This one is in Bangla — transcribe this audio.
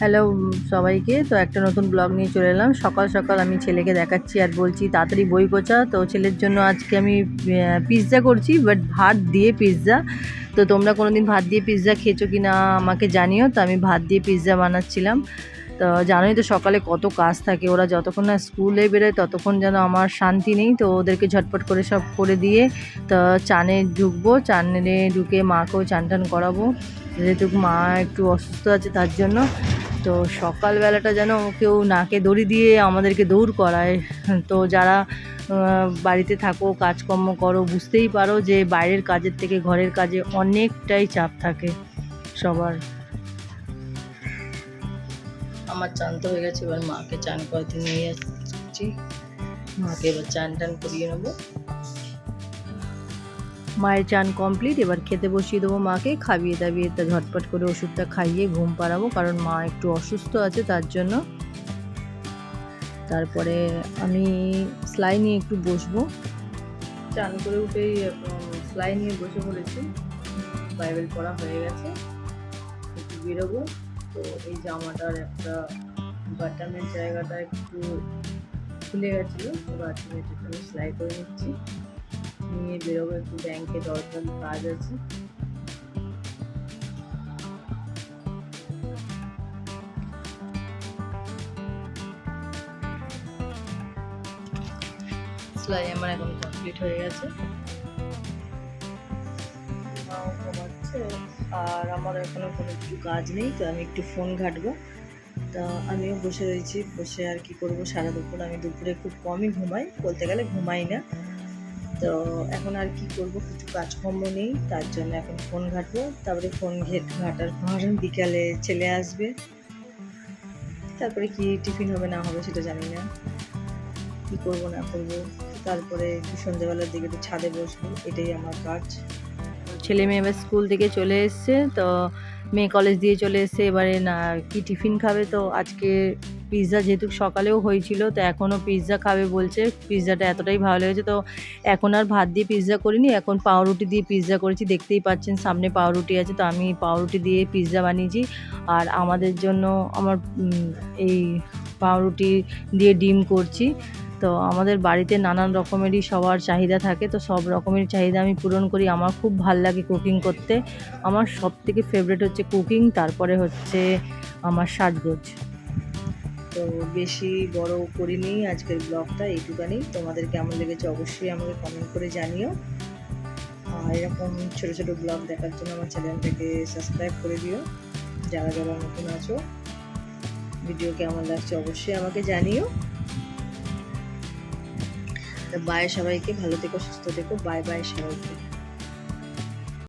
হ্যালো সবাইকে। তো একটা নতুন ব্লগ নিয়ে চলে এলাম। সকাল সকাল আমি ছেলেকে দেখাচ্ছি আর বলছি, তাড়াতাড়ি বই কোচা তো ছেলের জন্য আজকে আমি পিৎজা করছি বাট ভাত দিয়ে পিৎজা তো তোমরা কোনো দিন ভাত দিয়ে পিৎজা খেয়েছো কি না আমাকে জানিও। তো আমি ভাত দিয়ে পিৎজা বানাচ্ছিলাম। তো জানোই তো সকালে কত কাজ থাকে। ওরা যতক্ষণ না স্কুলে বেরোয় ততক্ষণ যেন আমার শান্তি নেই। তো ওদেরকে ঝটপট করে সব করে দিয়ে তো চানে ঢুকবো, চানে ঢুকে মাকেও চান টান করাবো। যেহেতু মা একটু অসুস্থ আছে তার জন্য। তো সকালবেলাটা যেন কেউ নাকে দড়ি দিয়ে আমাদেরকে দৌড় করায়। তো যারা বাড়িতে থাকো, কাজকর্ম করো, বুঝতেই পারো যে বাইরের কাজের থেকে ঘরের কাজে অনেকটাই চাপ থাকে সবার। আমার চান তো হয়ে গেছে, এবার মাকে চান করাতে নিয়ে যাচ্ছি মাকে এবার চান টান করিয়ে নেব। মায়ের চান কমপ্লিট এবার খেতে বসিয়ে দেবো মাকে। খাইয়ে দাবিয়ে তা ঝটপট করে ওষুধটা খাইয়ে ঘুম পাড়াবো, কারণ মা একটু অসুস্থ আছে তার জন্য। তারপরে আমি সেলাই নিয়ে একটু বসবো। চান করে উঠেই সেলাই নিয়ে বসে পড়েছি। বাইবেল পড়া হয়ে গেছে। একটু বেরোবো। তো এই জামাটার একটা বাটনের জায়গাটা একটু খুলে গেছিল এবার আমি সেলাই করে নিচ্ছি। নিয়ে বেরোবো একটু ব্যাংকে দরকার কাজ আছে। সেলাই আমার এখন কমপ্লিট হয়ে গেছে। আর আমার এখনও কোনো কিছু কাজ নেই, তো আমি একটু ফোন ঘাটবো। তা আমিও বসে রয়েছি, বসে আর কি করব? সারা দুপুর আমি দুপুরে খুব কমই ঘুমাই, বলতে গেলে ঘুমাই না। তো এখন আর কি করব? কিছু কাজকর্ম নেই, তার জন্য এখন ফোন ঘাটবো। তারপরে ফোন ঘেট ঘাটার পর বিকালে ছেলে আসবে। তারপরে কি টিফিন হবে, না হবে সেটা জানি না। কি করব, না করব? তারপরে সন্ধ্যেবেলার দিকে একটু ছাদে বসবো, এটাই আমার কাজ। ছেলে মেয়ে এবার স্কুল থেকে চলে এসছে, তো মেয়ে কলেজ দিয়ে চলে এসছে, এবারে না কি টিফিন খাবে? তো আজকে পিৎজা যেহেতু সকালেও হয়েছিল, তো এখনও পিৎজা খাবে বলছে। পিৎজাটা এতটাই ভালো লেগেছে, তো এখন আর ভাত দিয়ে পিৎজা করিনি, এখন পাউরুটি দিয়ে পিৎজা করেছি। দেখতেই পাচ্ছেন সামনে পাউরুটি আছে, তো আমি পাউরুটি দিয়ে পিৎজা বানিয়েছি। আর আমাদের জন্য আমার এই পাউরুটি দিয়ে ডিম করছি। তো আমাদের বাড়িতে নানান রকমেরই সবার চাহিদা থাকে, তো সব রকমের চাহিদা আমি পূরণ করি। আমার খুব ভালো লাগে কুকিং করতে। আমার সব থেকে ফেভারিট হচ্ছে কুকিং তারপরে হচ্ছে আমার সাজগোজ তো বেশি বড় করিনি আজকের ব্লগটা, এইটুকানি। তোমাদের কেমন লেগেছে অবশ্যই আমাকে কমেন্ট করে জানিও। আর এরকম ছোটো ছোটো ব্লগ দেখার জন্য আমার চ্যানেলটাকে সাবস্ক্রাইব করে দিও। যারা যারা নতুন আছো ভিডিও কেমন লাগছে অবশ্যই আমাকে জানিও। বাই সবাইকে ভালো থেকো সুস্থ থেকো বাই বাই সবাইকে।